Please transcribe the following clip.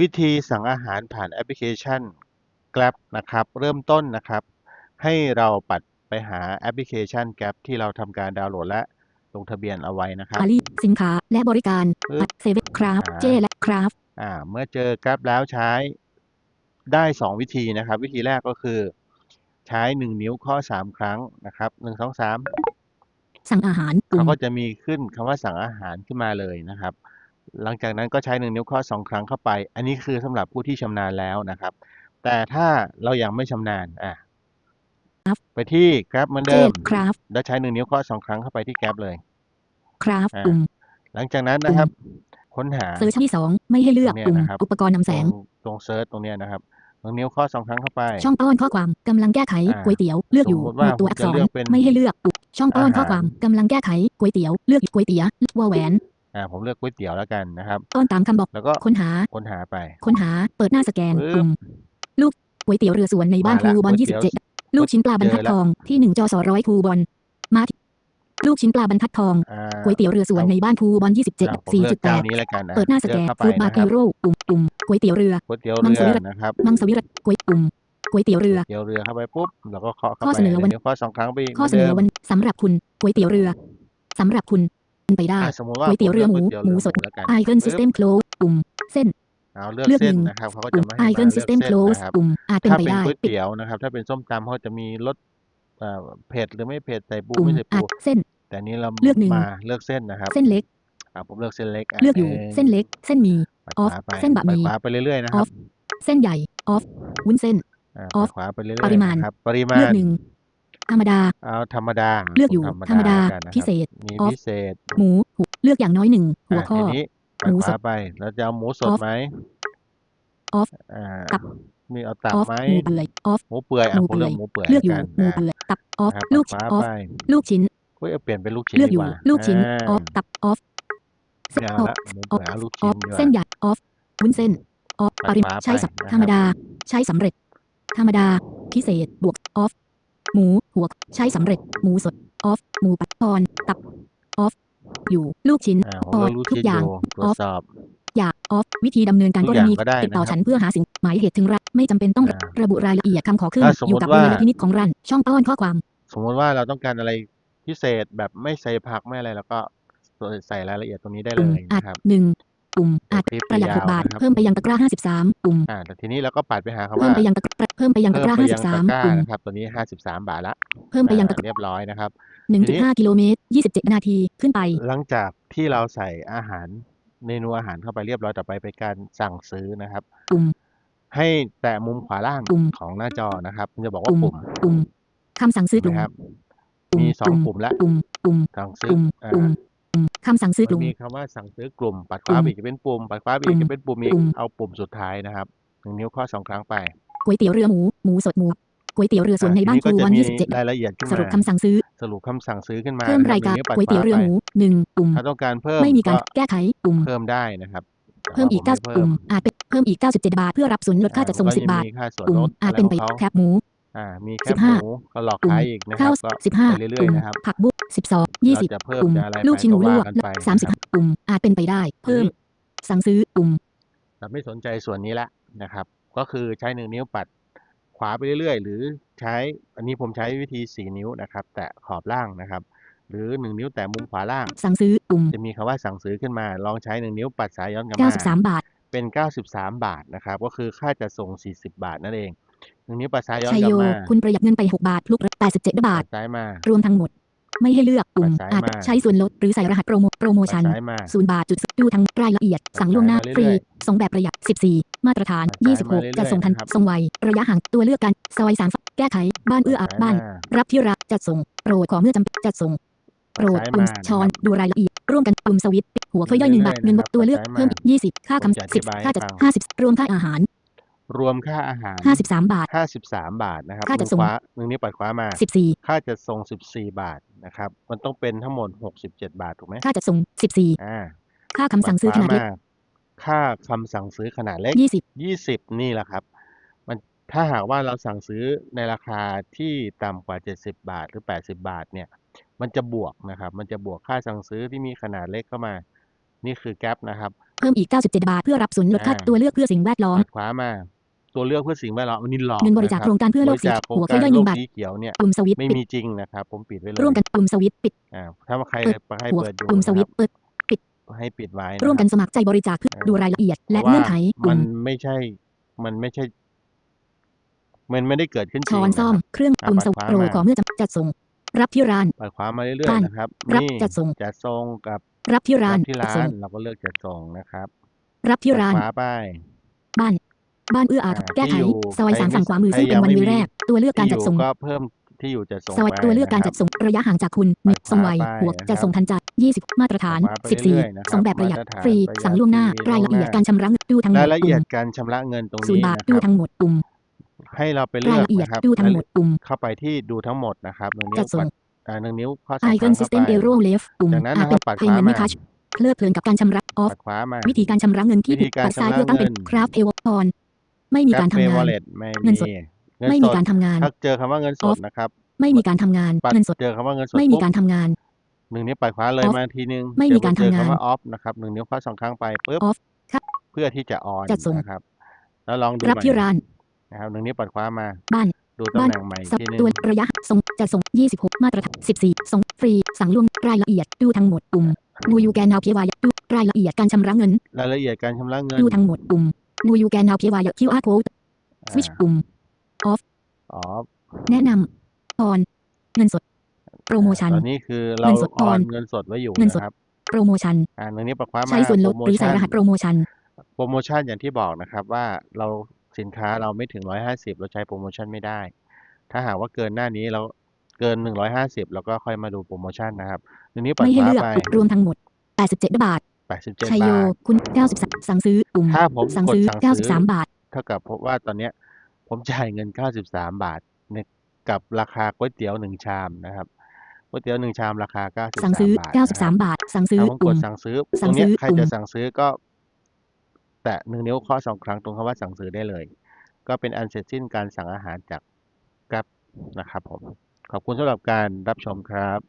วิธีสั่งอาหารผ่านแอปพลิเคชัน Grab นะครับ เริ่มต้นนะครับ ให้เราปัดไปหาแอปพลิเคชัน Grab ที่เราทำการดาวน์โหลดและลงทะเบียนเอาไว้นะครับอาลีสินค้าและบริการปึ๊บเซเว่นคราฟอ่าเจและคราฟอ่าเมื่อเจอ Grab แล้วใช้ได้ 2 วิธีนะครับ วิธีแรกก็คือ ใช้ 1 นิ้วเคาะ3ครั้งนะครับ 1 2 3 สั่งอาหารปุ่เขามก็จะมีขึ้นคำว่าสั่งอาหารขึ้นมาเลยนะครับ หลังจากนั้นก็ใช้1นิ้วเคาะ2ครั้งเข้าไป อันนี้คือสำหรับผู้ที่ชำนาญแล้วนะครับ แต่ถ้าเรายังไม่ชำนาญอะไปที่ Grab เหมือนเจเดิมคราฟแล้วใช้1นิ้วเคาะ2ครั้งเข้าไปที่ Grab เลยคราฟอ่าปุ่มหลังจากนั้นนะครับ ค้นหาเซิร์ชที่สองไม่ให้เลือกเนี่ยปุ่มนะครับอุปกรณ์นำแสงตรงตรงเซิร์ชตรงเนี้ยนะครับหนึ่งนิ้วเคาะสองครั้งเข้าไป ช่องป้อนข้อความกำลังแก้ไขอ่าก๋วยเตี๋ยวเลือกอยู่สมมุติหว่ามู่ตัวอักษผมจะรเลือกเป็นไม่ให้เลือกปุ่มช่องป้อนอาหารข้อความกำลังแก้ไขก๋วยเตี๋ยวเลือกก๋วยเตี๋ยววอแหวน อ่าผมเลือกก๋วยเตี๋ยวแล้วกันนะครับ ต้อนตามคำบอกแล้วก็ค้นหาค้นหาไป ค้นหาเปิดหน้าสแกนปึ๊บปุ่มลูกก๋วยเตี๋ยวเรือสวนในบ้านมาภูละบอลก๋วยยี่เตี๋สิยวบเจ็ดลูกชิ้นปลาบรรทัดเจอแล้วทองที่หนึ่งจอสอร้อยภูบอลมาที่ลูกชิ้นปลาบรรทัดทองอ่าก๋วยเตี๋ยวเรือสวนในบ้านภูบอลยี่สิบเจ็ดอ่าผมสี่เลืจุอกดแปเจ้าดนี้แล้วกันอะเปิดหน้าสแกลืนเข้าไปฟูดบานะร์คเอรับโร่ปุ่มปุ่มก๋วยเตี๋ยวเรือ ก๋วยเตี๋ยวมังสเรือวิรัตินะครับ มังสวิรัตก๋วยปุ่มก๋วยเตี๋ยวเรือเตี๋ยวเรือเข้าไปปุ๊บแล้วก็เคาะเข้าข้อไปเสนอวัน เดี๋ยวเคาะสองครั้งไปอีกข้อเสนอหมืวันสำหรับคุณก๋วยเตี๋ยวเรือสำหรับคุณเป็น ไปได้อะสมมติว่าก๋วยเตี๋ยวเรือหมูผมลืกหมูก๋วยสดเตี๋ยวเรือแล้วกันไอเกิลซิสเต็มโคลสปุ่มเส้นเอาเลือกเลือกเส้นหนึ่งนะครับเขาก็ปุ่จะมมาไอให้เกิลมาซิเลือกสเต็มเส้โคนลสนะครับปุ่มอาจเป็นถ้าไปเป็นได้ก๋วยปิดเตี๋ยวนะครับ ถ้าเป็นส้มตำเขาจะมีรสเอ่อเผ็ดหรือไม่เผ็ดใส่ปูปุ่มไม่ใส่อาปูจเส้น แต่อันนี้เราเลือกหนึ่งมาเลือกเส้นนะครับ เส้นเล็กอะผมเลือกเส้นเล็กะเลือกอยู่งเส้นเล็ก เส้นหมีปัดออฟขวาไปเส้นบะหมี่ปัดขวาไปเรื่อยๆนะคอรัอบฟเส้นใหญ่ออฟวุ้นเส้นอ่าออปัฟดขวาไปเรื่อยปริมาณๆนะครับปริมาเลือกณหนึ่ง ธรรมดา เอาธรรมดา เลือกอยู่ผธรรมดาแล้วกันนะครับพิเศษมีออฟพิเศษ หมูหูเลือกอย่างน้อยหนึ่งหัวอะข้อทีนี้ปัดหมูขสวาดไปเราจะเอาหมูสดออฟไหมออฟอ่าตับมีเอาตับออฟไหมหมูเปื่อยออฟหมูเปื่อยหอะมูผมเปื่เลืออยกหมูเปื่อยเลือกอยู่แล้วหมูกันเปื่อยตับออฟนะครับลูกปัดชิ้นขวาออฟไปลูกชิ้นเฮ้ยเอาเปลี่ยนเป็นลูกชิ้นเลือกดีอกยู่ว่าลูกชิ้นอ่าออฟตับออฟไม่เอาออฟละหมูออฟเปื่อยเอาลูกอชิ้อนฟดีกว่าเส้นใหญ่ออฟวุ้นเส้นออฟปัปดริขวาใช้สับไปนะครับธรรมดา ใช้สำเร็จ ธรรมดา พิเศษบวกออฟ หมูหัวใช้สำเร็จ หมูสดออฟหมูปัดทอนตับออฟอยู่ลูกชิ้นอ่าผมออเลือกลูกทุกชิ้นออยู่ย่างตรวจสอบอยากออฟวิธีดำเนินการทุกกรอย่างณีก็ได้ติดต่อนะครับฉันเพื่อหาสิ่งหมายเหตุถึงรัฐไม่จำเป็นต้องอ่าระบุรายละเอียดคำขอขึ้นถ้าสมมุติอยู่กับว่าดุลยพินิจของรัฐช่องป้อนข้อความ สมมติว่าเราต้องการอะไรพิเศษแบบไม่ใส่ผักไม่อะไรแล้วก็ใส่รายละเอียดตรงนี้ได้เลปุ่มยอาจนะครับหนึ่ง ปุ่มอาจคลิปประหยัดยาวหกบาทนะครับเพิ่มไปยังตะกร้าห้าสิบสามปุ่มอ่าแต่ทีนี้เราก็ปัดไปหาคำเพิ่ว่ามไปยังตะกร้าเพิ่มไปยังตะเพิ่กมร้าไปห้ายัสิงบสาตะมกร้าปุ่มนะครับตัวนี้ห้าสิบสามบาทละ เพิ่มไปยังตะกอ่าร้าเรียบร้อยนะครับหนึ่งทีจุดนี้ห้ากิโลเมตรยี่สิบเจ็ดนาทีขึ้นไป หลังจากที่เราใส่อาหารเมนูอาหารเข้าไปเรียบร้อยต่อไปเป็นการสั่งซื้อนะครับปุ่มให้แตะมุมขวาล่างปุ่มของหน้าจอนะครับมันจะบอกว่าปุ่มปุ่มปุ่มคำสั่งซื้เห็อนกไหมลุ่มครับปุ่มมีสองปุ่มปุ่มละปุ่มปุ่มสั่งซื้อปุ่มอ่าปุ่มปุ่ม คำสั่งซื้อกมันลุ่มมีคำว่าสั่งซื้อกลุ่ม ปัดขวาปุ่มไปอีกจะเป็นปุ่ม ปัดขวาไปอีกปุ่มจะเป็นปุ่มอีกปุ่มเอาปุ่มสุดท้ายนะครับหนึ่งนิ้วเคาะสองครั้งไปก๋วยเตี๋ยวเรือหมูหมูสดหมูก๋วยเตี๋ยวเรือสวนในอะบ้านทีภูก็วันจะมียี่สิบเจ็ดรายละเอียดขึ้นสรุปมาคำสั่งซื้อ สรุปคำสั่งซื้อขึ้นมาเพิ่มนะคบรายการหนึ่งวปัดก๋วยเตี๋ยวเรือขหไปมูหนึ่งปุ่มถ้าต้องการเพิ่มไม่มีการก็แก้ไขปุ่มเพิ่มได้นะครับแต่เพิ่มว่าอีกผเก้าไปุ่มอาจเป็นเพิ่มอีก 97 บาท เพื่อรับส่วนลดค่าจัดส่งอ่10 บาทก็จะมีค่าส่วนปุ่มลดอาจอะไรเป็นขไปองเขาแคบหมู อ่ามีแคสิบบหห้ามูก็หลอกปุ่มขายอีกนะคข้ารัวบก็15ไปเรื่อยปุ่มๆนะครับผักบุ้ง12เราจะ20เพิ่มปุ่มจะอะไรลูกไปชิ้นหก็มูลว่าวกกันไปสามสิบนะครับปุ่มอาจเป็นไปได้ เพิ่ม สั่งซื้อปุ่มแต่ไม่สนใจส่วนนี้ละนะครับ ก็คือใช้หนึ่งนิ้วปัดขวาไปเรื่อยๆ หรือใช้อันนี้ผมใช้วิธีสี่นิ้วนะครับ แตะขอบล่างนะครับ หรือหนึ่งนิ้วแตะมุมขวาล่าง สั่งซื้อปุ่มจะมีคำว่าสั่งซื้อขึ้นมา ลองใช้หนึ่งนิ้วปัดสายย้อนกลับมา93บาท เป็น93บาทนะครับ ก็คือค่าจะส่ง40บาทนั่นเอง หนึ่งนิ้วปัดซ้ายย้อนชัยกลัโย บมาคุณประหยัดเงินไป 6 บาท ลูกละ87บาปัท ดซ้ายมา รวมทั้งหมด ไม่ให้เลือกปุ่มปัดซ้ายอาจมา ใช้ส่วนลดหรือใส่รหัสโปรโมโปรโมปัดชั่นซ้ายมา ศูนย์บาทจุดดูทั้งรายละเอียด สั่งล่วงหน้าปัดซ้ายฟรีมาเรื่อยส่งแบบประหยัด 14 มาตรฐาน ปัดซ้ายมาเรื่อย26ๆจะส่งทัน นะครับ ส่งไว ระยะห่างตัวเลือกกันซอยสารแก้ไข บ้านเอื้ออาซ้ายบ้านมารับที่รักจัดส่ง โปรดขอเมื่อจำเป็นจัดส่ง โปรดซ้ายปุ่มมาช้อนนะครับดูรายละเอียด ร่วมกันปุ่มสวิตช์หัวค่อยย่อยหนึ่งบาทเรื่อยๆเงินนะครับตัวเลือกซ้ายมาเพิ่มอีก20 ค่าผมจะคำอสิธิบบายค่าจัดให้ฟัง50 รวมค่าอาหาร รวมค่าอาหาร 53 บาท 53 บาทนะครับค่าจัดส่งมือขวาหนึ่งนิ้วปัดขวามา 14 ค่าจะส่ง 14 บาทนะครับ มันต้องเป็นทั้งหมด 67 บาทถูกไหมค่าจัดส่งอ่า14ค่าคำสั่งซื้อขนาดเล็กปัขวมค่าคำสั่งซื้อขนาดเล็ก 20 20 นี่แหละครับ มันถ้าหากว่าเราสั่งซื้อในราคาที่ต่ำกว่า 70 บาทหรือ 80 บาทเนี่ย มันจะบวกนะครับ มันจะบวกค่าสั่งซื้อที่มีขนาดเล็กเข้ามา นี่คือแก๊ปนะครับ เพิ่มอีก 97 บาทเพื่อรับส่วนลดค่าอ่าตัวเลือกเพื่อสิ่งแวดล้อมปัดขวามา ตัวเลือกเพื่อสิ่งแวดล้อมอันนี้หลอกเงินบริจาคะคโครงการเพื่อโลกบสีริจาคโครงหัวเคการยได้หโลนึ่กงบาทสีเขียวเนี่ยปุ่มสวิตช์ไม่ปิดมีจริงนะครับ ผมปิดไว้เลยร่วมกันปุ่มสวิตช์ปิดอ่าถ้าใครเปิดให้หัวเปิดอยู่ปุ่มสวิตช์เปิดนะครับให้ปิดไว้ะร่วมคกับนสมัครใจบริจาคเพื่อเออดูรายละเอียด และเพราะว่าเงื่อนไขปุ่มัมนไม่ใช่ มันไม่ใช่ มันไม่ได้เกิดขึ้นจริช้งอนนะคซ่อรัมบเครื่องอะปุ่มสปัดวิตช์โปรขวามาขอเมื่อจะจัดส่งรับที่ร้านปัดขวามาเรื่อยบ้านๆนะครับรับนี่จัดส่งจัดส่งกับ รับที่ร้ารันบที่จัดร้าส่งนเราก็เลือกจัดส่งนะครับ รับที่ปัดร้านขวาไปบ้าน บ้านเอื้ออาทรอ่าแก้ไขที่อยู่ซอยใครสามไม่ฝั่งขวามือใครซึ่งเป็ยันงวันไม่เวมีแรก ตัวเลือกที่การอจัดยู่ส่งก็เพิ่มที่อยู่จัดส่งซอยไปตัวเลือกการนะคจับดส่งระยะห่างจากคุณหนึ่งปัดส่งไวขวาไปบวกนะครับจัดส่งทันใจ20 มาตรฐานปัดขวาไปเรื่อยๆนะค14รับส่งแบบประหยัดมาตรฐานฟรีประหยัดสั่งล่วงหน้าฟรีรายละเอียดล่วงหน้าการชำระเงินดูทั้งหมราดยละเอีปุ่ยมดการชำระเงินตรงศูนนี้ย์บาทนะคดูรับทั้งหมดปุ่มให้เราไปราเลืยอกละเอียดนะครับดูทั้งหมดปุ่มเข้าไปที่ดูทั้งหมดนะครับหนึ่งนิ้จัวดส่งปัดอ่าหนึ่งนิ้วข้อสองครั้ Icon งเข้า System ไป Arrow Left ปุ่มจากนั้นอาจนะคเป็รันบปัดขวา Payment ไม่มาทัชเพลิดเพลินกับการชำระ Off ปัดขวามาวิธีการชำระเงินที่วิธีผิดการปัดซ้ายชำระเพื่อตั้งเป็นเงินคราฟเอวพร ไม่มีการทำ Pay งาน Wallet ไม่เงินสดมีเงินไม่สมีดการทำงานถ้าเจอคำว่าเงินสด Off นะครับ ไม่มีการทำงานปัดเงินสดเจอคำว่าเงินสดไม่มีปุ๊บการทำงานหนึ่งนิ้วปัดขวาเลย Off มาทีนึงไม่มีการเจอทำงานคำว่า off นะครับหนึ่งนิ้วข้อสองครั้งไปปุ๊บ Off ครับเพื่อที่จะ on จัดส่งนะครับ แล้วลองดูรับใหม่ที่ร้านนะครับหนึ่งนิ้วปัดขวามาบ้านดูตำบ้านแหน่งใหม่อีกสับทีนึงตัวระยะส่งจัดส่ง 26 มาตรฐาน14 ส่งฟรีสั่งล่วงรายละเอียดดูทั้งหมดปุ่มนูยูแกนนาวพีวายดูรายละเอียดการชำระเงินรายละเอียดการชำระเงินดูทั้งหมดปุ่ม นูยูแกนนาวพีวายคิวอาร์โค้ดอ่าสวิตช์ปุ่มอ๋อแนะนำออนเงินสด โปรโมชั่นตอนนี้คือเราเงินสดออน on เงินสดไว้อยู่เงินสดนะครับโปรโมชั่นอ่าหนึ่งนิ้วปัดขวามาใช้ส่วนลดโปรหรือโมใส่ชั่นรหัสโปรโมชั่นโปรโมชั่นอย่างที่บอกนะครับ ว่าเราสินค้าเราไม่ถึงร้อยห้าสิบเราใช้โปรโมชั่นไม่ได้ ถ้าหากว่าเกินหน้านี้เราเกินหนึ่งร้อยห้าสิบเราก็ค่อยมาดูโปรโมชั่นนะครับหนึ่งนิ้วปัดไม่ขให้วาเลือกไปรวมทั้งหมด87บาทแปดสิบเจ็ด ชัยโย บาท คุณ 93 สั่งซื้อปุ่มถ้าผมสั่งกดซื้อ สั่งซื้อ 93 บาท เท่ากับพบว่าตอนเนี้ยผมจ่ายเงิน 93 บาทในกับราคาก๋วยเตี๋ยวหนึ่งชามนะครับก๋วยเตี๋ยวหนึ่งชามราคา 93 สั่งซื้อ บาทนะครับ93 บาท สั่งซื้อถ้าผมกปุ่ดม สั่งซื้อสั่ตรงงเนี้ยซื้อใครปุ่มจะสั่งซื้อก็ แตะหนึ่งนิ้วเคาะสองครั้งตรงคำว่าสั่งซื้อได้เลย ก็เป็นอันเสร็จสิ้นการสั่งอาหารจากกับนะครับผมขอบคุณสำหรับการรับชมครับ